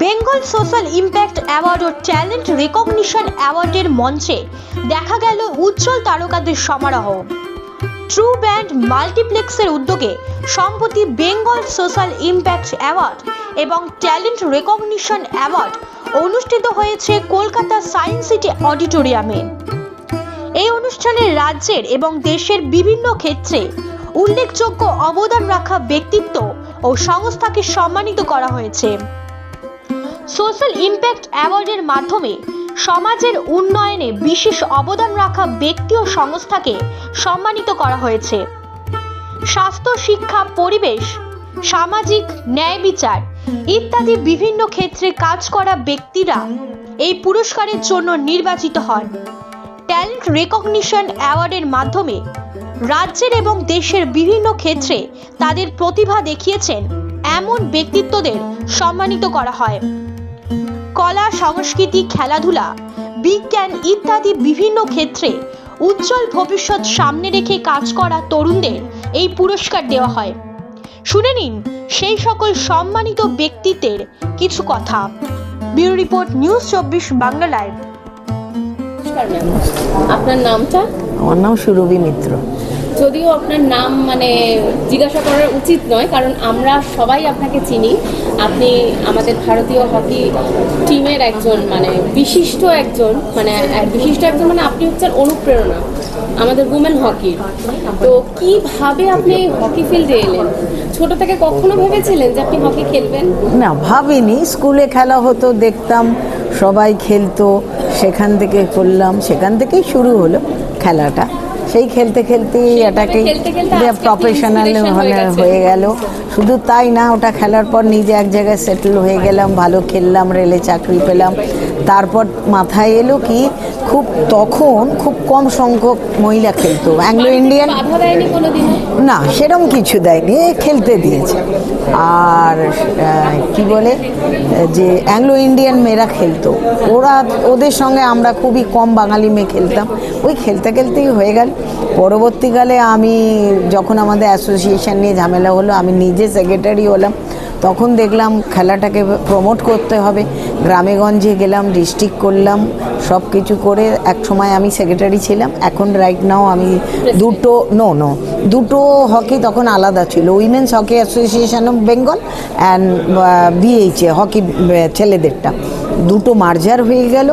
Bengal social impact award ও talent recognition অ্যাওয়ার্ডের মঞ্চে দেখা গেল উজ্জ্বল তারকাদের সমারোহ। ট্রু ব্যান্ড মাল্টিপ্লেক্সের উদ্যোগে সম্প্রতি বেঙ্গল সোশ্যাল ইম্প্যাক্ট অ্যাওয়ার্ড এবং ট্যালেন্ট রেকগনিশন অ্যাওয়ার্ড অনুষ্ঠিত হয়েছে কলকাতা সায়েন্স সিটি অডিটোরিয়ামে। এই অনুষ্ঠানে রাজ্যের এবং দেশের বিভিন্ন ক্ষেত্রে উল্লেখযোগ্য অবদান রাখা ব্যক্তিত্ব ও সংস্থাকে সম্মানিত করা হয়েছে। সোশ্যাল ইম্প্যাক্ট অ্যাওয়ার্ডের মাধ্যমে সমাজের উন্নয়নে বিশেষ অবদান রাখা ব্যক্তি ও সংস্থাকে সম্মানিত করা হয়েছে। স্বাস্থ্য, শিক্ষা, পরিবেশ, সামাজিক ন্যায় বিচার ইত্যাদি বিভিন্ন ক্ষেত্রে কাজ করা ব্যক্তিরা এই পুরস্কারের জন্য নির্বাচিত হন। ট্যালেন্ট রেকগনিশন অ্যাওয়ার্ডের মাধ্যমে রাজ্যের এবং দেশের বিভিন্ন ক্ষেত্রে তাদের প্রতিভা দেখিয়েছেন এমন ব্যক্তিত্বদের সম্মানিত করা হয়। কলা সংস্কৃতি খেলাধুলা বিজ্ঞান ইত্যাদি বিভিন্ন ক্ষেত্রে উজ্জ্বল ভবিষ্যৎ সামনে রেখে কাজ করা তরুণদের এই পুরস্কার দেওয়া হয়। শুনে নিন সেই সকল সম্মানিত ব্যক্তিত্বের কিছু কথা। ব্যুরো রিপোর্ট নিউজ চব্বিশ বাংলা লাইভ। আপনার নামটা? আমার নাম সুরভি মিত্র। যদিও আপনার নাম মানে জিজ্ঞাসা করার উচিত নয়, কারণ আমরা সবাই আপনাকে চিনি। আপনি আমাদের ভারতীয় হকি টিমের একজন মানে বিশিষ্ট একজন মানে বিশিষ্ট একজন মানে আপনি হচ্ছেন অনুপ্রেরণা আমাদের উমেন হকির তো কীভাবে আপনি হকি ফিল্ডে এলেন? ছোট থেকে কখনো ভেবেছিলেন যে আপনি হকি খেলবেন? না, ভাবিনি। স্কুলে খেলা হতো, দেখতাম, সবাই খেলতো, সেখান থেকে করলাম, সেখান থেকেই শুরু হলো খেলাটা। সেই খেলতে খেলতেই সেই এটাকে প্রফেশনাল। হয়ে গেল শুধু তাই না ওটা খেলার পর নিজে এক জায়গায় সেটেল হয়ে গেলাম ভালো খেললাম রেলে চাকরি পেলাম তারপর মাথায় এলো কি খুব তখন খুব কম সংখ্যক মহিলা খেলতো। অ্যাংলো ইন্ডিয়ান না সেরকম কিছু দেয়নি খেলতে দিয়েছে। আর কি বলে যে অ্যাংলো ইন্ডিয়ান মেয়েরা খেলতো। ওরা ওদের সঙ্গে আমরা খুবই কম বাঙালি মেয়ে খেলতাম। ওই খেলতে খেলতেই হয়ে গেল। পরবর্তীকালে আমি যখন আমাদের অ্যাসোসিয়েশন নিয়ে ঝামেলা হলো আমি নিজে সেক্রেটারি হলাম। তখন দেখলাম খেলাটাকে প্রমোট করতে হবে। গ্রামেগঞ্জে গেলাম ডিস্ট্রিক্ট করলাম সব কিছু করে এক সময় আমি সেক্রেটারি ছিলাম। এখন রাইট নাও আমি দুটো নো নো দুটো হকি তখন আলাদা ছিল। Women's hockey association of Bengal and BHA hockey ছেলেদেরটা। দুটো মার্জার হয়ে গেল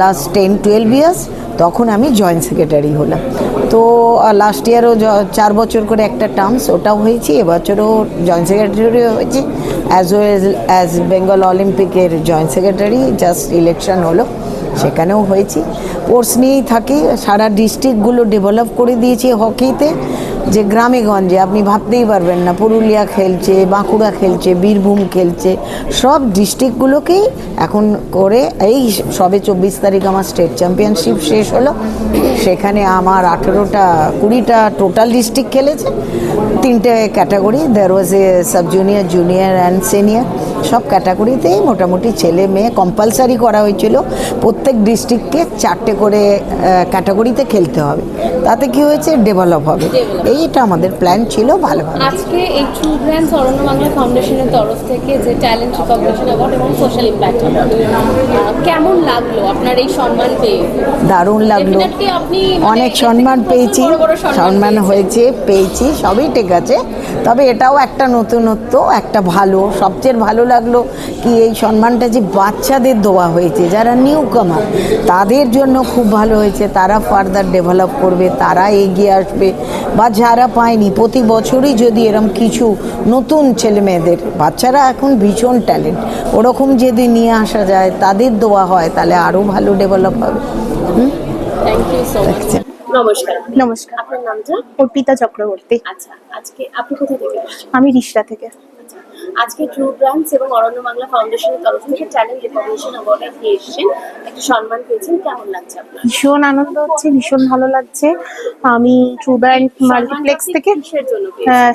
লাস্ট টেন টুয়েলভ ইয়ার্স তখন আমি জয়েন্ট সেক্রেটারি হলাম। তো লাস্ট ইয়ারও চার বছর করে একটা টার্মস ওটাও হয়েছে, এবছরও জয়েন্ট সেক্রেটারিও হয়েছে। অ্যাজ ওয়েল অ্যাজ বেঙ্গল অলিম্পিকের জয়েন্ট সেক্রেটারি জাস্ট ইলেকশন হলো, সেখানেও হয়েছি। স্পোর্টস নিয়েই থাকি, সারা ডিস্ট্রিক্টগুলো ডেভেলপ করে দিয়েছি হকিতে যে গ্রামে গঞ্জে আপনি ভাবতেই পারবেন না, পুরুলিয়া খেলছে, বাঁকুড়া খেলছে, বীরভূম খেলছে, সব ডিস্ট্রিক্টগুলোকেই এখন করে এই সবে চব্বিশ তারিখ আমার স্টেট চ্যাম্পিয়নশিপ শেষ হলো। সেখানে আমার আঠেরোটা, কুড়িটা টোটাল ডিস্ট্রিক্ট খেলেছে। তিনটে category there was a sub junior junior and senior সব ক্যাটাগরিতেই মোটামুটি ছেলে মেয়ে কম্পালসারি করা হয়েছিল। প্রত্যেক ডিস্ট্রিক্টকে চারটে করে ক্যাটাগরিতে খেলতে হবে। তাতে কি হয়েছে? ডেভেলপ হবে। এইটা আমাদের প্ল্যান ছিল ভালো ভালো আজকে এই ট্রু ব্র্যান্ডস অরণ্য বাংলা ফাউন্ডেশনের তরফ থেকে যে ট্যালেন্ট রিকগনিশন অ্যাওয়ার্ড এবং সোশ্যাল ইম্প্যাক্ট কেমন লাগল আপনার এই সম্মান পেয়ে? দারুণ লাগল। মানে অনেক সম্মান পেয়েছি। সম্মান হয়েছে পেয়েছি সবই ঠিক আছে তবে এটাও একটা নতুনত্ব একটা ভালো। সবচেয়ে ভালো লাগল কি এই সম্মানটা যে বাচ্চাদের দেওয়া হয়েছে যারা নিউ কামার তাদের জন্য খুব ভালো হয়েছে। তারা ফার্দার ডেভেলপ করবে তারা এগিয়ে আসবে। বা যারা পায়নি প্রতি বছরই যদি এরম কিছু নতুন ছেলে মেয়েদের বাচ্চারা এখন ভীষণ ট্যালেন্ট ওরকম যদি নিয়ে আসা যায় তাদের দেওয়া হয় তাহলে আরও ভালো ডেভেলপ হবে। হুম? Thank you so much. নমস্কার। নমস্কার। আপনার নামটা? অর্পিতা চক্রবর্তী। আচ্ছা আজকে আপনি কোথা থেকে আমি রিসরা থেকে। আচ্ছা, আজকে ট্রু ব্র্যান্ডস এবং অরণ্য বাংলা ফাউন্ডেশনের তরফ থেকে ট্যালেন্ট রিকগনিশন অ্যাওয়ার্ডে আপনি এসেছেন। একটা সম্মান পেয়েছেন কেমন লাগছে আপনার? ভীষণ আনন্দ হচ্ছে ভীষণ ভালো লাগছে। আমি ট্রু ব্র্যান্ড মাল্টিপ্লেক্স থেকে কিসের জন্য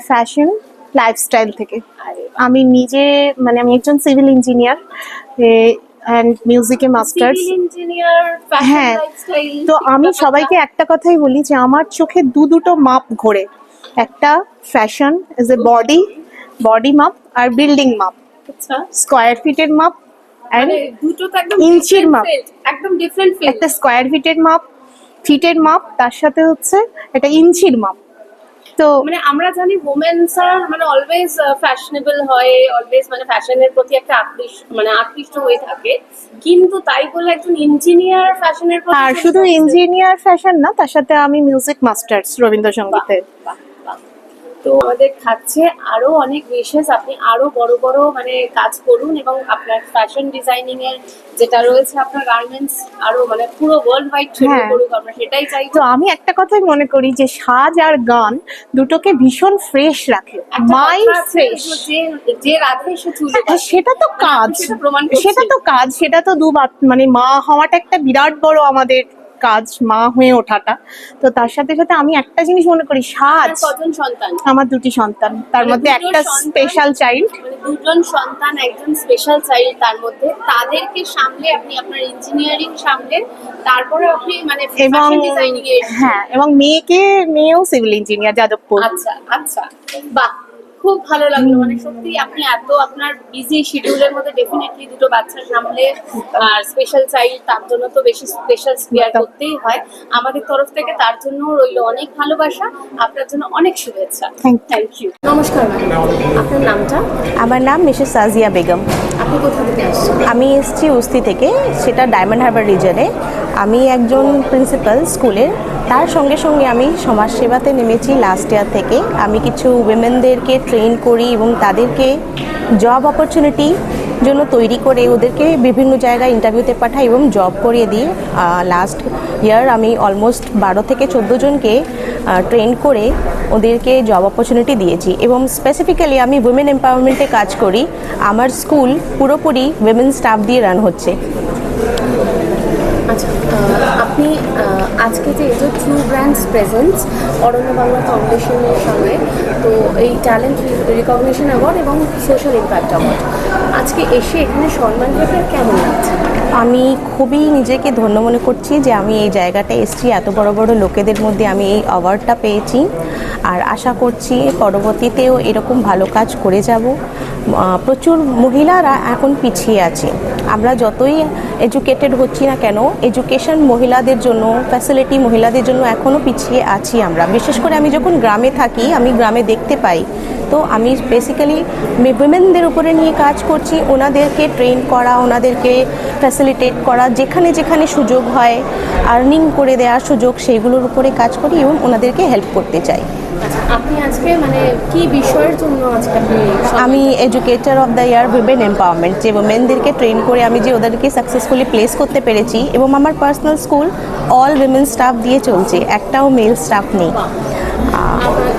ফ্যাশন লাইফস্টাইল থেকে। আমি নিজে মানে আমি একজন সিভিল ইঞ্জিনিয়ার অ্যান্ড মিউজিকে মাস্টার্স হ্যাঁ। তো আমি সবাইকে একটা কথাই বলি যে আমার চোখে দু দুটো মাপ ঘোরে। একটা fashion is a body body মাপ আর বিল্ডিং মাপ। আচ্ছা। স্কোয়ার ফিটের মাপ অ্যান্ড মানে ইঞ্চির মাপ। একদম ডিফারেন্ট একটা স্কোয়ার ফিটের মাপ ফিটের মাপ তার সাথে হচ্ছে একটা ইঞ্চির মাপ। তো মানে আমরা জানি ওমেন্স আর মানে অলওয়েজ ফ্যাশনেবল হয় অলওয়েজ মানে ফ্যাশনের প্রতি একটা আকৃষ্ট মানে আকৃষ্ট হয়ে থাকে কিন্তু তাই বলে একজন ইঞ্জিনিয়ার ফ্যাশনের প্রতি আর শুধু ইঞ্জিনিয়ার ফ্যাশন না তার সাথে আমি মিউজিক মাস্টার্স রবীন্দ্রসঙ্গীতে। তো আমাদের থাকছে আরও অনেক উইশেস আপনি আরও বড় বড় মানে কাজ করুন এবং আপনার ফ্যাশন ডিজাইনিং এর যেটা রয়েছে আপনার গার্মেন্টস আরও মানে পুরো ওয়ার্ল্ড ওয়াইড ছড়িয়ে। পড়ুক আমরা সেটাই চাই। তো আমি একটা কথাই মনে করি যে সাজ আর গান দুটোকে ভীষণ ফ্রেশ রাখে। মাইন্ড ফ্রেশ যে রাধে সে চুলে হ্যাঁ, সেটা তো কাজ। সেটা তো কাজ। সেটা তো দুবার মানে মা হওয়াটা একটা বিরাট বড় আমাদের কাজ মা হয়ে ওঠাটা। তো তার সাথে সাথে আমি একটা জিনিস মনে করি সাজ। কজন সন্তান? আমার দুটি সন্তান। তার মানে মধ্যে একটা স্পেশাল চাইল্ড মানে দুজন সন্তান একজন স্পেশাল চাইল্ড তার মধ্যে। তাদেরকে সামলে আপনি আপনার ইঞ্জিনিয়ারিং সামলে তারপরে আপনি মানে এবং হ্যাঁ এবং মেয়েকে মেয়েও সিভিল ইঞ্জিনিয়ার যাদবপুর। আচ্ছা আচ্ছা। বাহ খুব ভালো লাগল। মানে সত্যি আপনি এত আপনার বিজি শিডিউলের মধ্যে ডেফিনেটলি দুটো বাচ্চা সামলে আর স্পেশাল চাইল্ড তার জন্য তো বেশি স্পেশাল কেয়ার করতেই হয়। আমাদের তরফ থেকে তার জন্য রইল অনেক ভালোবাসা আপনার জন্য অনেক শুভেচ্ছা। থ্যাংক ইউ নমস্কার আপনার নামটা? আমার নাম মিসেস সাজিয়া বেগম। আপনি কোথা থেকে আসছেন? আমি এসেছি উস্তি থেকে সেটা ডায়মন্ড হারবার রিজনে আমি একজন প্রিন্সিপাল স্কুলের তার সঙ্গে সঙ্গে আমি সমাজসেবাতে নেমেছি লাস্ট ইয়ার থেকে। আমি কিছু উইমেনদেরকে ট্রেন করি এবং তাদেরকে জব অপরচুনিটি জন্য তৈরি করে ওদেরকে বিভিন্ন জায়গায় ইন্টারভিউতে পাঠাই এবং জব করিয়ে দিই। লাস্ট ইয়ার আমি অলমোস্ট বারো থেকে চোদ্দ জনকে ট্রেন করে ওদেরকে জব অপরচুনিটি দিয়েছি এবং স্পেসিফিক্যালি আমি উইমেন এম্পাওয়ারমেন্টে কাজ করি। আমার স্কুল পুরোপুরি উইমেন স্টাফ দিয়ে রান হচ্ছে। আচ্ছা আপনি আজকে যে যে true brands presence Aranya Bangla ফাউন্ডেশনের সঙ্গে, তো এই ট্যালেন্ট রিকগনিশন অ্যাওয়ার্ড এবং সোশ্যাল ইম্প্যাক্ট অ্যাওয়ার্ড আজকে এসে এখানে সম্মান পেতে কেমন লাগছে? আমি খুবই নিজেকে ধন্য মনে করছি যে আমি এই জায়গাটায় এসেছি, এত বড় বড় লোকেদের মধ্যে আমি এই অ্যাওয়ার্ডটা পেয়েছি। আর আশা করছি পরবর্তীতেও এরকম ভালো কাজ করে যাব। প্রচুর মহিলারা এখন পিছিয়ে আছে। আমরা যতই এডুকেটেড হচ্ছি না কেন এডুকেশন মহিলাদের জন্য ফ্যাসিলিটি মহিলাদের জন্য এখনও পিছিয়ে আছি আমরা। বিশেষ করে আমি যখন গ্রামে থাকি, আমি গ্রামে দেখতে পাই, তো আমি বেসিক্যালি উইমেনদের উপরে নিয়ে কাজ করছি, ওনাদেরকে ট্রেন করা, ওনাদেরকে ফ্যাসিলিটেট করা, যেখানে যেখানে সুযোগ হয় আর্নিং করে দেওয়ার সুযোগ, সেইগুলোর উপরে কাজ করি, এবং ওনাদেরকে হেল্প করতে চাই। আপনি আজকে মানে কি বিষয়ের জন্য আজকে আপনি আমি educator of the year women empowerment যে উইমেনদেরকে ট্রেন করে আমি যে ওদেরকে সাকসেসফুলি প্লেস করতে পেরেছি এবং আমার personal school all women staff দিয়ে চলছে একটাও মেল স্টাফ নেই।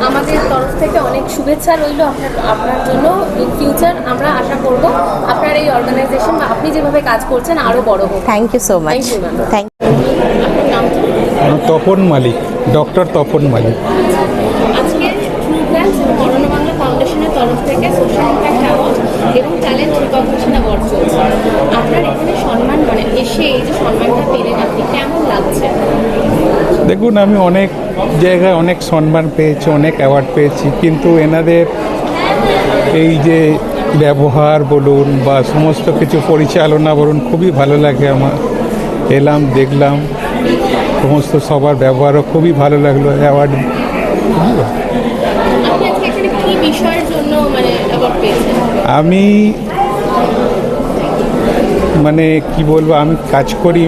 আমাদের তরফ থেকে অনেক শুভেচ্ছা রইল আপনার আপনার জন্য ইন ফিউচার আমরা আশা করব আপনার এই অর্গানাইজেশন বা আপনি যেভাবে কাজ করছেন আরও বড় হোক। Thank you so much. Thank you Tapan Malik doctor Tapan Malik আজকে ট্রু ব্র্যান্ডস এবং অরণ্য বাংলা ফাউন্ডেশনের তরফ থেকে সোশ্যাল ইম্প্যাক্ট অ্যাওয়ার্ড এবং ট্যালেন্ট রিকগনিশন অ্যাওয়ার্ড চলছে আপনার এখানে সম্মান মানে এসে এই যে সম্মানটা পেলেন আপনি কেমন লাগছে? দেখুন আমি অনেক জায়গায় অনেক সম্মান পেয়েছি অনেক অ্যাওয়ার্ড পেয়েছি কিন্তু এনাদের এই যে ব্যবহার বলুন বা সমস্ত কিছু পরিচালনা বলুন খুবই ভালো লাগে আমার। এলাম দেখলাম সমস্ত সবার ব্যবহারও খুবই ভালো লাগল অ্যাওয়ার্ড আপনি আজকে এখানে কি বিষয়ের জন্য মানে অ্যাওয়ার্ড পেয়েছেন আমি মানে কি বলব, আমি কাজ করি।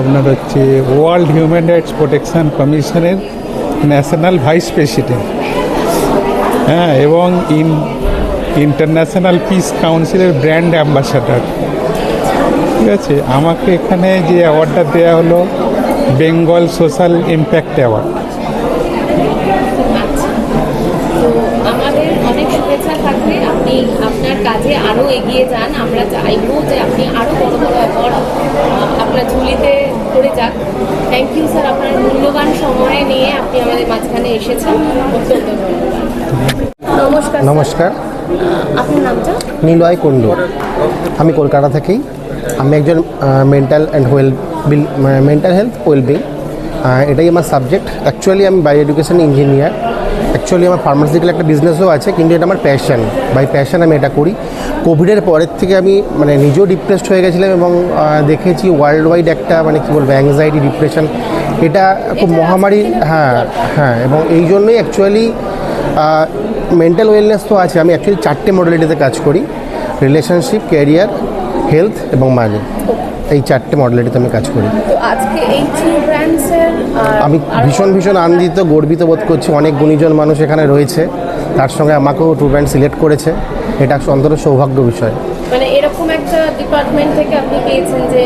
আপনার হচ্ছে ওয়ার্ল্ড হিউম্যান রাইটস প্রোটেকশন কমিশনের ন্যাশনাল ভাইস প্রেসিডেন্ট। হ্যাঁ এবং ইন, ইন্টারন্যাশনাল পিস কাউন্সিলের ব্র্যান্ড অ্যাম্বাসাডার। ঠিক আছে? আমাকে এখানে যে অ্যাওয়ার্ডটা দেওয়া হলো, বেঙ্গল সোশ্যাল ইম্প্যাক্ট অ্যাওয়ার্ড তো আমাদের অনেক শুভেচ্ছা থাকবে আপনি আপনার কাজে আরও এগিয়ে যান। আমরা চাইব যে আপনি আরও বড় বড় অ্যাওয়ার্ড আপনার ঝুলিতে পড়ে যাক। থ্যাংক ইউ স্যার আপনার মূল্যবান সময় নিয়ে আপনি আমাদের মাঝখানে এসেছেন। অত্যন্ত ধন্যবাদ। নমস্কার নমস্কার। আপনার নামটা নীলয় কুণ্ডু। আমি কলকাতা থেকেই। আমি একজন mental and well bill mental health wellbeing এটাই আমার সাবজেক্ট অ্যাকচুয়ালি আমি বাই এডুকেশন ইঞ্জিনিয়ার অ্যাকচুয়ালি আমার ফার্মাসিক্যাল একটা বিজনেসও আছে কিন্তু এটা আমার প্যাশন বাই প্যাশন আমি এটা করি। কোভিডের পরের থেকে আমি মানে নিজেও ডিপ্রেসড হয়ে গেছিলাম এবং দেখেছি ওয়ার্ল্ড ওয়াইড একটা মানে কী বলব অ্যাংজাইটি ডিপ্রেশন এটা খুব মহামারী হ্যাঁ হ্যাঁ এবং এই জন্যই অ্যাকচুয়ালি মেন্টাল ওয়েলনেস তো আছে। আমি অ্যাকচুয়ালি চারটে মডেলিটিতে কাজ করি। রিলেশনশিপ ক্যারিয়ার হেলথ এবং মানি এই চারটে মডেলিটিতে আমি কাজ করি। আজকে এই আমি ভীষণ ভীষণ আনন্দিত গর্বিত বোধ করছি। অনেক গুণীজন মানুষ এখানে রয়েছে। তার সঙ্গে আমাকেও ট্রু ব্র্যান্ড সিলেক্ট করেছে। এটা অন্তত সৌভাগ্য বিষয়। মানে এরকম একটা ডিপার্টমেন্ট থেকে আপনি পেয়েছেন যে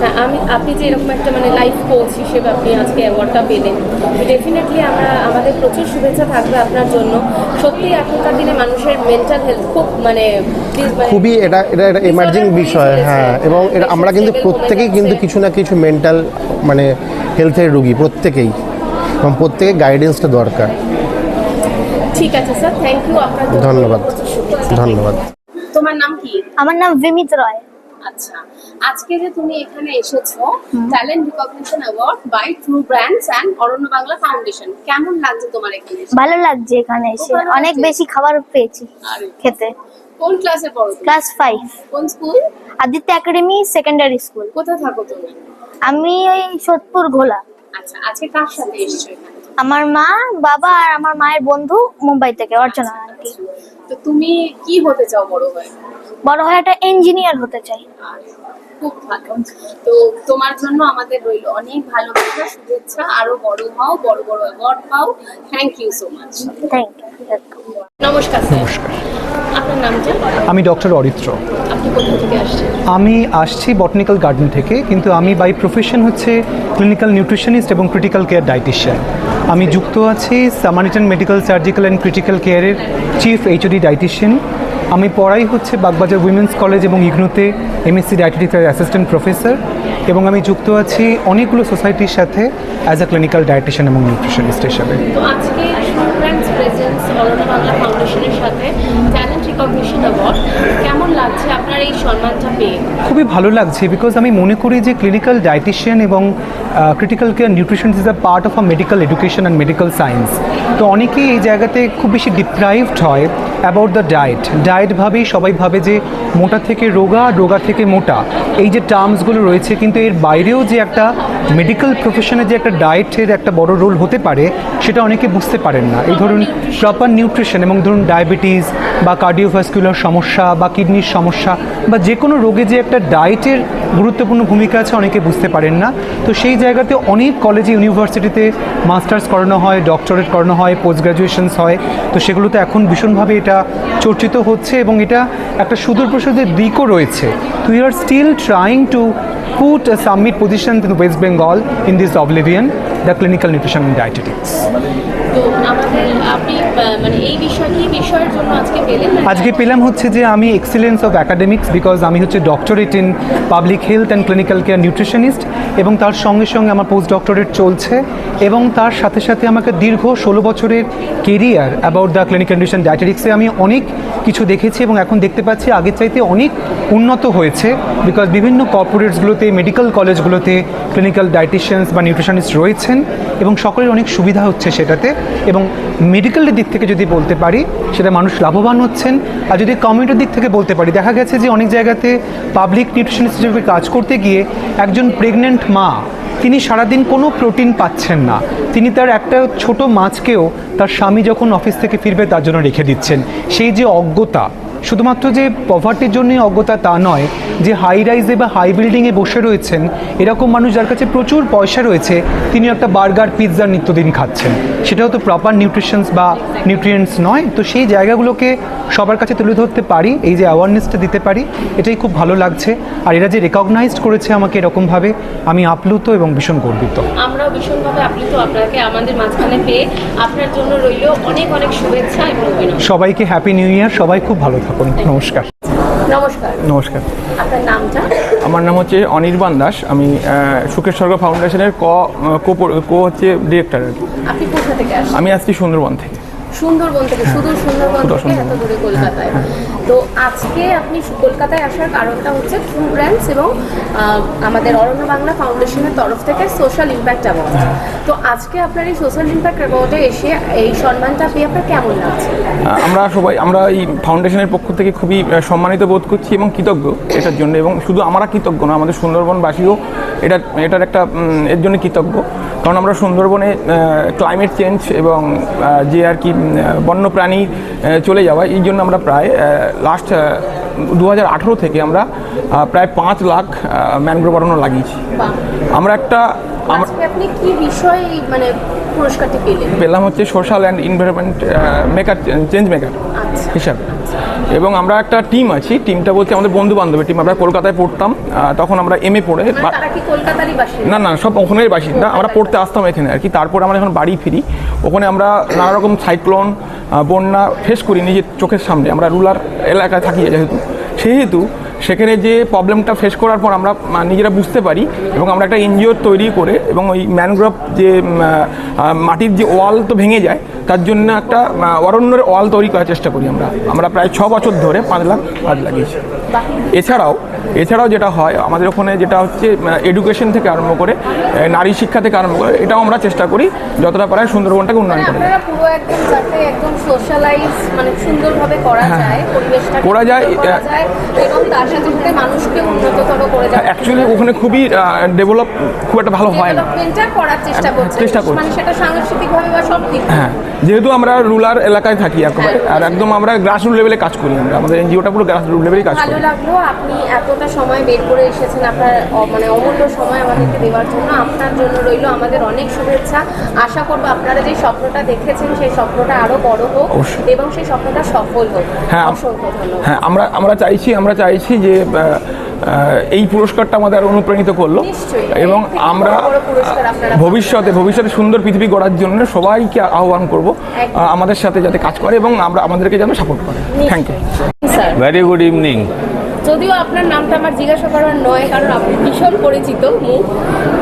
না আমি আপনি যে এরকম একটা মানে লাইফ কোচ হিসেবে আপনি আজকে অ্যাওয়ার্ডটা পেলেন ডেফিনেটলি আমরা আমাদের প্রচুর শুভেচ্ছা থাকবে আপনার জন্য। সত্যি এখনকার দিনে মানুষের মেন্টাল হেলথ খুব মানে মানে- খুবই এটা এটা এটা এমার্জিং বিষয় হ্যাঁ এবং এটা আমরা কিন্তু প্রত্যেকেই কিন্তু কিছু না কিছু মেন্টাল মানে হেলথের রুগী প্রত্যেকেই। এবং প্রত্যেকে গাইডেন্সটা দরকার। ঠিক আছে স্যার থ্যাংক ইউ আপনার ধন্যবাদ ধন্যবাদ। তোমার নাম কি? আমার নাম বিমিত রয়। আচ্ছা আজকে যে তুমি এখানে এসেছ talent recognition award by true brands and Aranya Bangla foundation কেমন লাগছে তোমার এখানে ভালো লাগছে এখানে এসে অনেক বেশি খাবার পেয়েছি খেতে। কোন ক্লাসে পড়ো ক্লাস ফাইভ কোন school Aditya academy secondary school কোথায় থাকো তুমি? আমি ওই সোদপুর ঘোলা। আচ্ছা আজকে কার সাথে এসেছ আমার মা বাবা আর আমার মায়ের বন্ধু মুম্বাই থেকে অর্চনা আন্টি। তো তুমি কি হতে চাও বড় হয়ে? বড় হয়ে একটা ইঞ্জিনিয়ার হতে চাই। আর খুব ভালো তো তোমার জন্য আমাদের রইল অনেক ভালোবাসা শুভেচ্ছা আরও বড় হও বড় বড় অ্যাওয়ার্ড পাও। Thank you so much thank you নমস্কার নমস্কার। আপনার নামটা আমি ডক্টর অরিত্র। আপনি কোথা থেকে আসছেন? আমি আসছি বটনিক্যাল গার্ডেন থেকে কিন্তু আমি বাই প্রফেশন হচ্ছে ক্লিনিক্যাল নিউট্রিশনিস্ট এবং ক্রিটিক্যাল কেয়ার ডাইটিশিয়ান আমি যুক্ত আছি সামানিটান মেডিকেল সার্জিক্যাল অ্যান্ড ক্রিটিক্যাল কেয়ারের চিফ এইচওডি ডাইটিশিয়ান আমি পড়াই হচ্ছে বাগবাজার উইমেন্স কলেজ এবং ইগনোতে এমএসসি ডায়েটিক্সের অ্যাসিস্ট্যান্ট প্রফেসর এবং আমি যুক্ত আছি অনেকগুলো সোসাইটির সাথে অ্যাজ আ ক্লিনিক্যাল ডায়েটিশিয়ান এবং নিউট্রিশনিস্ট হিসাবে। খুবই ভালো লাগছে বিকজ আমি মনে করি যে ক্লিনিক্যাল ডায়েটিশিয়ান এবং critical care nutrition is a part of a medical education and medical science তো অনেকেই এই জায়গাতে খুব বেশি ডিপ্রাইভড হয়। অ্যাবাউট দ্য ডায়েট ডায়েট ভাবেই সবাই ভাবে যে মোটা থেকে রোগা রোগা থেকে মোটা। এই যে টার্মসগুলো রয়েছে, কিন্তু এর বাইরেও যে একটা মেডিকেল প্রফেশনে যে একটা ডায়েটের একটা বড় রোল হতে পারে, সেটা অনেকে বুঝতে পারেন না। এই ধরুন প্রপার নিউট্রিশন এবং ধরুন ডায়াবেটিস বা কার্ডিওভাস্কুলার সমস্যা বা কিডনির সমস্যা বা যে কোনো রোগে যে একটা ডায়েটের গুরুত্বপূর্ণ ভূমিকা আছে অনেকে বুঝতে পারেন না। তো সেই জায়গাতে অনেক কলেজে ইউনিভার্সিটিতে মাস্টার্স করানো হয় ডক্টরেট করানো হয় পোস্ট গ্র্যাজুয়েশনস হয়। তো সেগুলোতে এখন ভীষণভাবে এটা চর্চিত হচ্ছে এবং এটা একটা সুদূর প্রসাদের দিকও রয়েছে। তো you are still trying to put a summit position in West Bengal in this oblivion, the clinical nutrition and dietetics. মানে আজকে আজকে পেলাম হচ্ছে যে আমি এক্সিলেন্স অফ অ্যাকাডেমিক্স বিকজ আমি হচ্ছে doctorate in public health and clinical care nutritionist এবং তার সঙ্গে সঙ্গে আমার পোস্ট ডক্টরেট চলছে। এবং তার সাথে সাথে আমাকে দীর্ঘ ষোলো বছরের career about the clinic condition ডায়েটেটিক্সে আমি অনেক কিছু দেখেছি এবং এখন দেখতে পাচ্ছি আগের চাইতে অনেক উন্নত হয়েছে বিকজ বিভিন্ন কর্পোরেটসগুলোতে মেডিকেল কলেজগুলোতে ক্লিনিক্যাল ডায়েটিশিয়ানস বা নিউট্রিশনিস্ট রয়েছেন এবং সকলের অনেক সুবিধা হচ্ছে সেটাতে এবং মেডিকেলের দিক থেকে যদি বলতে পারি, সেটা মানুষ লাভবান হচ্ছেন। আর যদি কমিউনিটির দিক থেকে বলতে পারি, দেখা গেছে যে অনেক জায়গাতে পাবলিক নিউট্রিশনিস্ট হিসেবে কাজ করতে গিয়ে একজন প্রেগনেন্ট মা, তিনি সারাদিন কোনো প্রোটিন পাচ্ছেন না। তিনি তার একটা ছোট মাছকেও তার স্বামী যখন অফিস থেকে ফিরবে তার জন্য রেখে দিচ্ছেন। সেই যে অজ্ঞতা, শুধুমাত্র যে পভার্টির জন্যই অজ্ঞতা তা নয়, যে হাই রাইজে বা হাই বিল্ডিংয়ে বসে রয়েছেন, এরকম মানুষ যার কাছে প্রচুর পয়সা রয়েছে তিনি একটা বার্গার পিৎজার নিত্যদিন খাচ্ছেন। সেটাও তো প্রপার নিউট্রিশনস বা নিউট্রিয়েন্টস নয় তো সেই জায়গাগুলোকে সবার কাছে তুলে ধরতে পারি এই যে অ্যাওয়ারনেসটা দিতে পারি এটাই খুব ভালো লাগছে। আর এরা যে রেকগনাইজড করেছে আমাকে এরকমভাবে আমি আপ্লুত এবং ভীষণ গর্বিত। আমরাও ভীষণভাবে আপ্লুত আপনাকে আমাদের মাঝখানে পেয়ে আপনার জন্য রইল অনেক অনেক শুভেচ্ছা এবং অভিনন্দন। সবাইকে হ্যাপি নিউ ইয়ার সবাই খুব ভালো থাকুন নমস্কার। নমস্কার। নমস্কার। আপনার নামটা? আমার নাম হচ্ছে অনির্বাণ দাস আমি সুকেশ সরকার ফাউন্ডেশনের ক কো কো হচ্ছে ডিরেক্টর আর কি। আপনি কোথা থেকে আসছেন? আমি আসছি সুন্দরবন থেকে। সুন্দরবন থেকে শুধু সুন্দরবন শুধু থেকে এত দূরে কলকাতায়। তো আজকে আপনি কলকাতায় আসার কারণটা হচ্ছে ট্রু ব্র্যান্ডস এবং আমাদের অরণ্য বাংলা ফাউন্ডেশনের তরফ থেকে সোশ্যাল ইম্প্যাক্ট অ্যাওয়ার্ড তো আজকে আপনার এই সোশ্যাল ইম্প্যাক্ট অ্যাওয়ার্ডে এসে এই সম্মানটা পেয়ে আপনার কেমন লাগছে? আমরা সবাই, আমরা এই ফাউন্ডেশনের পক্ষ থেকে খুবই সম্মানিত বোধ করছি এবং কৃতজ্ঞ এটার জন্য এবং শুধু আমরা কৃতজ্ঞ না, আমাদের সুন্দরবনবাসীও এটা, এটার একটা এর জন্য কৃতজ্ঞ। কারণ আমরা সুন্দরবনে ক্লাইমেট চেঞ্জ এবং যে আর কি বন্যপ্রাণী চলে যাওয়া, এই জন্য আমরা প্রায় লাস্ট দু হাজার আঠেরো থেকে আমরা প্রায় পাঁচ লাখ ম্যানগ্রোভ অরণ্য লাগিয়েছি। আমরা একটা মানে পেলাম হচ্ছে social and environment maker change maker আচ্ছা। হিসাবে। এবং আমরা একটা টিম আছি টিমটা বলতে আমাদের বন্ধু বান্ধবের টিম আমরা কলকাতায় পড়তাম তখন আমরা এম এ পড়ে মানে না না সব ওখানের বাসিন্দা। আমরা পড়তে আসতাম এখানে আর কি। তারপর আমরা যখন বাড়ি ফিরি ওখানে আমরা নানা রকম সাইক্লোন বন্যা ফেস করি নিজের চোখের সামনে আমরা রুলার এলাকায় থাকি যেহেতু। সেহেতু সেখানে যে প্রবলেমটা ফেস করার পর আমরা নিজেরা বুঝতে পারি এবং আমরা একটা এনজিও তৈরি করে এবং ওই ম্যানগ্রোভ যে মাটির যে ওয়াল তো ভেঙে যায় তার জন্য একটা অরণ্যের ওয়াল তৈরি করার চেষ্টা করি আমরা। আমরা প্রায় ছ বছর ধরে পাঁচ লাখ গাছ লাগিয়েছি। এছাড়াও এছাড়াও যেটা হয় আমাদের ওখানে যেটা হচ্ছে এডুকেশন থেকে আরম্ভ করে নারী শিক্ষা থেকে আরম্ভ করে এটাও আমরা চেষ্টা করি যতটা পারে সুন্দরবনটাকে উন্নয়ন করে মানে করা যায় পরিবেশটা করা যায়, করা আহ, যায় এবং তার সাথে মানুষকে উন্নততর করে যায় অ্যাকচুয়ালি ওখানে খুবই ডেভেলপ খুব একটা ভালো হয় না। করার চেষ্টা করছে। চেষ্টা করছি। মানে সেটা সাংস্কৃতিকভাবে বা সব দিক হ্যাঁ যেহেতু আমরা রুলার এলাকায় থাকি একেবারে আর একদম। আমরা গ্রাস রুট লেভেলে কাজ করি আমরা। আমাদের এনজিওটা পুরো গ্রাস রুট লেভেলেই কাজ ভালো করি। লাগল আপনি এতটা সময় বের করে এসেছেন। আপনার মানে অমূল্য সময় আমাদেরকে দেওয়ার জন্য। আপনার জন্য রইল আমাদের অনেক শুভেচ্ছা। আশা করব আপনারা যে স্বপ্নটা দেখেছেন সেই স্বপ্নটা আরও বড় হোক এবং সেই স্বপ্নটা সফল হোক। হ্যাঁ অসংখ্য ধন্যবাদ। হ্যাঁ আমরা আমরা চাইছি আমরা চাইছি যে এই পুরস্কারটা আমাদের আরও অনুপ্রাণিত করল। এবং আমরা ভবিষ্যতে ভবিষ্যতে সুন্দর পৃথিবী গড়ার জন্য সবাইকে আহ্বান করব আমাদের সাথে যাতে কাজ করে এবং আমরা আমাদেরকে যেন সাপোর্ট করে। Thank you sir. Very good evening যদিও আপনার নামটা আমার জিজ্ঞাসা করার নয় কারণ আপনি ভীষণ পরিচিত মুখ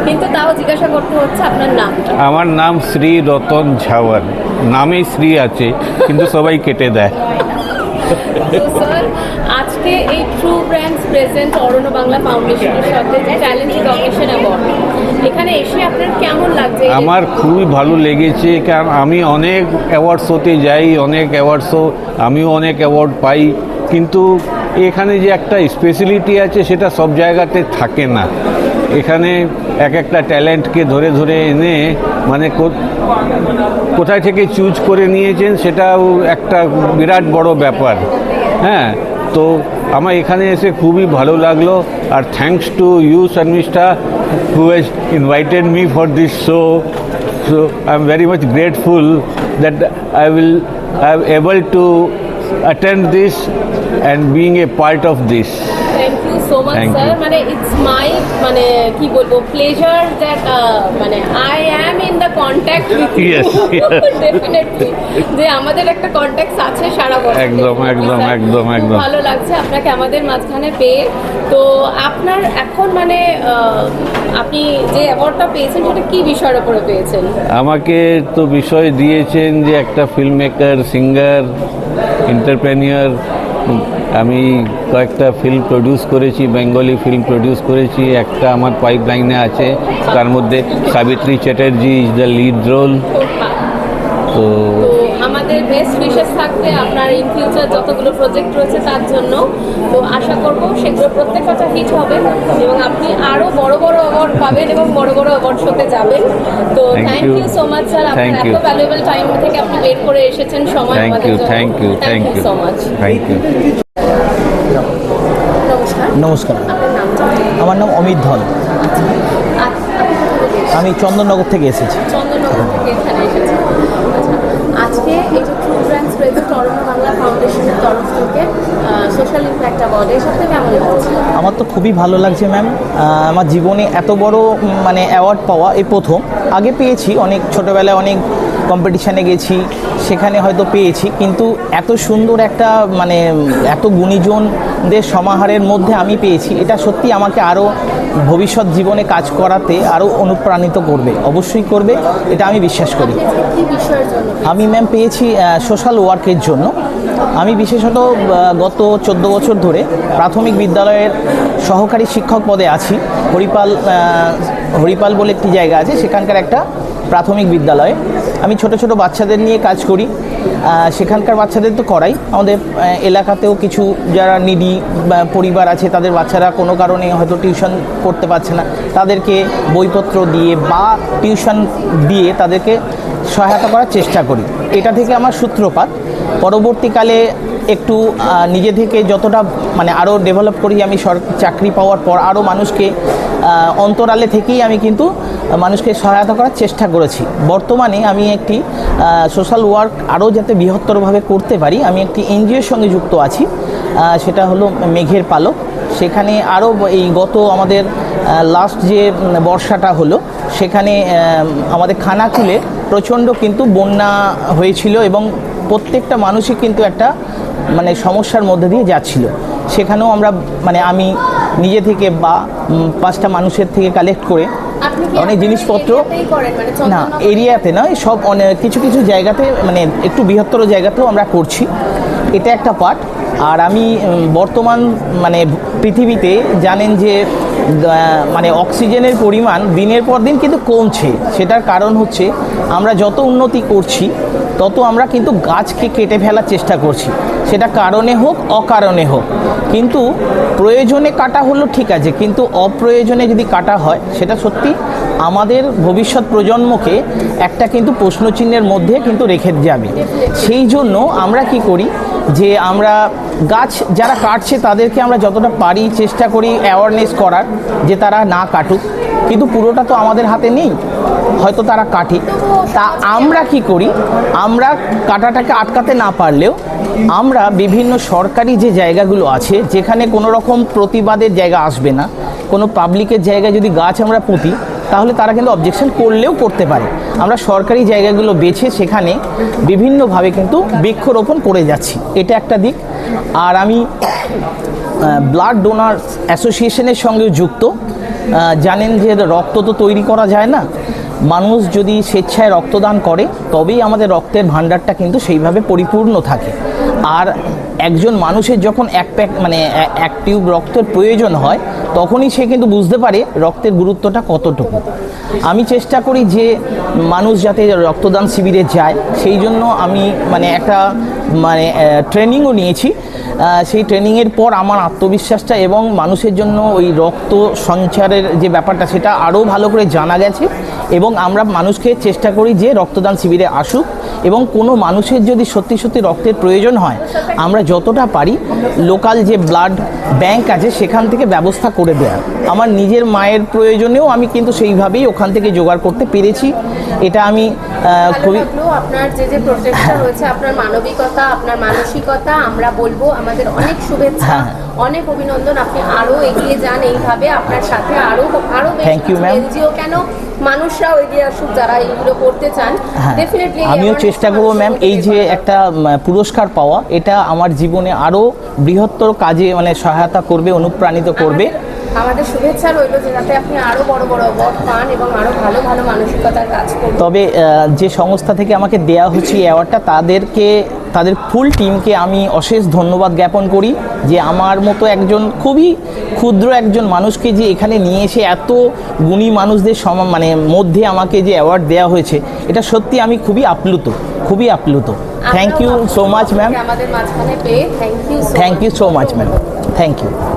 কিন্তু তাও জিজ্ঞাসা করতে হচ্ছে আপনার নামটা। আমার নাম শ্রী রতন ঝাওয়ার নামেই শ্রী আছে কিন্তু সবাই কেটে দেয়। স্যার আজকে এই true brands present Aranya Bangla ফাউন্ডেশনের সাথে ট্যালেন্ট রিকগনিশন অ্যাওয়ার্ড এখানে এসে আপনার কেমন লাগছে? আমার খুবই ভালো লেগেছে, কারণ আমি অনেক অ্যাওয়ার্ড শোতে যাই, অনেক অ্যাওয়ার্ড শো আমিও অনেক অ্যাওয়ার্ড পাই, কিন্তু এখানে যে একটা স্পেশালিটি আছে সেটা সব জায়গাতে থাকে না। এখানে এক একটা ট্যালেন্টকে ধরে ধরে এনে মানে কোথায় থেকে চুজ করে নিয়েছেন সেটাও একটা বিরাট বড় ব্যাপার। হ্যাঁ তো আমার এখানে এসে খুবই ভালো লাগল, আর thanks to you Sharmishtha who has invited me for this show so I am very much grateful that I will I am able to attend this and being a part of this. So much sir মানে it's my মানে কি বলব pleasure that মানে I am in the contact. Definitely যে আমাদের একটা contact আছে সারা বছর। একদম, একদম, একদম, একদম। ভালো লাগছে আপনাকে আমাদের মাঝখানে পেয়ে। তো আপনার এখন মানে আপনি যে অ্যাওয়ার্ডটা পেয়েছেন সেটা কি বিষয়ের উপরে পেয়েছেন? আমাকে তো বিষয় দিয়েছেন যে একটা ফিল্ম মেকার সিঙ্গার এন্টারপ্রেনিয়র আমি কয়েকটা ফিল্ম প্রডিউস করেছি বেঙ্গলি ফিল্ম প্রডিউস করেছি, একটা আমার পাইপ লাইনে আছে, তার মধ্যে Savitri Chatterjee is the lead role তো আমাদের বেস্ট উইশেস থাকবে আপনার ইন ফিউচার যতগুলো প্রজেক্ট রয়েছে তার জন্য। তো আশা করব সেগুলো প্রত্যেকটা হিট হবে এবং আপনি আরও বড় বড় অ্যাওয়ার্ড পাবেন এবং বড় বড় অ্যাওয়ার্ড শোতে যাবেন। তো thank you so much sir আপনার এত. ভ্যালুয়েবল টাইম থেকে আপনি বের করে এসেছেন সময় থ্যাংক আমাদের ইউ জন্য। Thank you thank you so much thank you নমস্কার। নমস্কার। আমার নাম অমিত ধন আ- আপনি কোথা থেকে এসেছেন? আমি চন্দননগর থেকে এসেছি। চন্দননগর থেকে এখানে এসেছেন আচ্ছা আজকে এই যে true brands present Aranya Bangla ফাউন্ডেশনের তরফ থেকে সোশ্যাল ইম্প্যাক্ট আমার তো খুবই ভালো লাগছে ম্যাম আমার জীবনে এত বড় মানে অ্যাওয়ার্ড পাওয়া এই প্রথম। আগে পেয়েছি, অনেক ছোটোবেলায় অনেক কম্পিটিশানে গেছি, সেখানে হয়তো পেয়েছি, কিন্তু এত সুন্দর একটা মানে এত গুণীজনদের সমাহারের মধ্যে আমি পেয়েছি, এটা সত্যি আমাকে আরও ভবিষ্যৎ জীবনে কাজ করাতে আরও অনুপ্রাণিত করবে। অবশ্যই করবে এটা আমি বিশ্বাস করি। আমি ম্যাম পেয়েছি সোশ্যাল ওয়ার্কের জন্য। আমি বিশেষত গত চোদ্দ বছর ধরে প্রাথমিক বিদ্যালয়ের সহকারী শিক্ষক পদে আছি। হরিপাল হরিপাল বলে একটি জায়গা আছে সেখানকার একটা প্রাথমিক বিদ্যালয়ে। আমি ছোট ছোট বাচ্চাদের নিয়ে কাজ করি। সেখানকার বাচ্চাদের তো করাই। আমাদের এলাকাতেও কিছু যারা নিডি পরিবার আছে, তাদের বাচ্চারা কোনো কারণে হয়তো টিউশন করতে পারছে না। তাদেরকে বইপত্র দিয়ে বা টিউশন দিয়ে তাদেরকে সহায়তা করার চেষ্টা করি। এটা থেকে আমার সূত্রপাত। পরবর্তীকালে একটু নিজে থেকে যতটা মানে আরও ডেভেলপ করি আমি সর, চাকরি পাওয়ার পর আরও মানুষকে অন্তরালে থেকেই আমি কিন্তু মানুষকে সহায়তা করার চেষ্টা করেছি। বর্তমানে আমি একটি সোশ্যাল ওয়ার্ক আরও যাতে বৃহত্তরভাবে করতে পারি, আমি একটি এনজিওর সঙ্গে যুক্ত আছি। সেটা হলো মেঘের পালক। সেখানে আরও এই গত আমাদের লাস্ট যে বর্ষাটা হলো, সেখানে আমাদের খানাকুলে প্রচণ্ড কিন্তু বন্যা হয়েছিল এবং প্রত্যেকটা মানুষই কিন্তু একটা মানে সমস্যার মধ্যে দিয়ে যাচ্ছিল। সেখানেও আমরা মানে আমি নিজে থেকে বা পাঁচটা মানুষের থেকে কালেক্ট করে অনেক জিনিসপত্র মানে না এরিয়াতে নয় সব অনেক কিছু কিছু জায়গাতে মানে একটু বৃহত্তর জায়গাতেও আমরা করছি। এটা একটা পার্ট আর আমি বর্তমান মানে পৃথিবীতে জানেন যে মানে অক্সিজেনের পরিমাণ দিনের পর দিন কিন্তু কমছে। সেটার কারণ হচ্ছে আমরা যত উন্নতি করছি, তত আমরা কিন্তু গাছকে কেটে ফেলার চেষ্টা করছি। সেটা কারণে হোক, অকারণে হোক। কিন্তু প্রয়োজনে কাটা হলো ঠিক আছে, কিন্তু অপ্রয়োজনে যদি কাটা হয়, সেটা সত্যি আমাদের ভবিষ্যৎ প্রজন্মকে একটা কিন্তু প্রশ্নচিহ্নের মধ্যে কিন্তু রেখে যাবে সেই জন্য আমরা কি করি যে আমরা গাছ যারা কাটছে তাদেরকে আমরা যতটা পারি চেষ্টা করি অ্যাওয়ারনেস করার যে তারা না কাটুক। কিন্তু পুরোটা তো আমাদের হাতে নেই। হয়তো তারা কাটে। তা আমরা কি করি? আমরা কাটাটাকে আটকাতে না পারলেও আমরা বিভিন্ন সরকারি যে জায়গাগুলো আছে, যেখানে কোনো রকম প্রতিবাদের জায়গা আসবে না, কোনো পাবলিকের জায়গায় যদি গাছ আমরা পুঁতি তাহলে তারা কিন্তু অবজেকশন করলেও করতে পারে। আমরা সরকারি জায়গাগুলো বেছে সেখানে বিভিন্নভাবে কিন্তু বৃক্ষরোপণ করে যাচ্ছি। এটা একটা দিক। আর আমি ব্লাড ডোনার অ্যাসোসিয়েশনের সঙ্গেও যুক্ত। জানেন যে রক্ত তো তৈরি করা যায় না। মানুষ যদি স্বেচ্ছায় রক্তদান করে, তবেই আমাদের রক্তের ভাণ্ডারটা কিন্তু সেইভাবে পরিপূর্ণ থাকে। আর একজন মানুষের যখন এক প্যাক মানে এক টিউব রক্তের প্রয়োজন হয়, তখনই সে কিন্তু বুঝতে পারে রক্তের গুরুত্বটা কতটুকু। আমি চেষ্টা করি যে মানুষ যাতে রক্তদান শিবিরে যায়, সেই জন্য আমি মানে একটা মানে ট্রেনিংও নিয়েছি। সেই ট্রেনিংয়ের পর আমার আত্মবিশ্বাসটা এবং মানুষের জন্য ওই রক্ত সঞ্চারের যে ব্যাপারটা, সেটা আরও ভালো করে জানা গেছে। এবং আমরা মানুষকে চেষ্টা করি যে রক্তদান শিবিরে আসুক এবং কোনো মানুষের যদি সত্যি সত্যি রক্তের প্রয়োজন হয় আমরা যতটা পারি লোকাল যে ব্লাড ব্যাংক আছে সেখান থেকে ব্যবস্থা করে দেওয়ার আমার নিজের মায়ের প্রয়োজনেও আমি কিন্তু সেইভাবেই ওখান থেকে জোগাড় করতে পেরেছি। এটা আমি খুবই আপনার যে যে রয়েছে আপনার মানবিকতা আপনার মানসিকতা আমরা বলব আমাদের অনেক শুভেচ্ছা। হ্যাঁ। অনেক অভিনন্দন আপনি আরও এগিয়ে যান এইভাবে আপনার সাথে আরও আরও থ্যাংক ইউ ম্যাম. এনজিও কেন মানুষরাও এগিয়ে আসুক যারা এইগুলো করতে চান হ্যাঁ। ডেফিনেটলি আমিও চেষ্টা করব ম্যাম এই যে একটা পুরস্কার পাওয়া এটা আমার জীবনে আরও বৃহত্তর কাজে মানে সহায়তা করবে অনুপ্রাণিত করবে। আমাদের শুভেচ্ছা রইল যে যাতে আপনি আরও বড় বড় অ্যাওয়ার্ড পান এবং আরও ভালো ভালো মানসিকতার কাজ করুন। তবে যে সংস্থা থেকে আমাকে দেয়া হচ্ছে অ্যাওয়ার্ডটা তাদেরকে তাদের ফুল টিমকে আমি অশেষ ধন্যবাদ জ্ঞাপন করি যে আমার মতো একজন খুবই ক্ষুদ্র একজন মানুষকে যে এখানে নিয়ে এসে এত গুণী মানুষদের সম মানে মধ্যে আমাকে যে অ্যাওয়ার্ড দেওয়া হয়েছে এটা সত্যি আমি খুবই আপ্লুত খুবই আপ্লুত। Thank you so much ma'am thank you so much ma'am thank you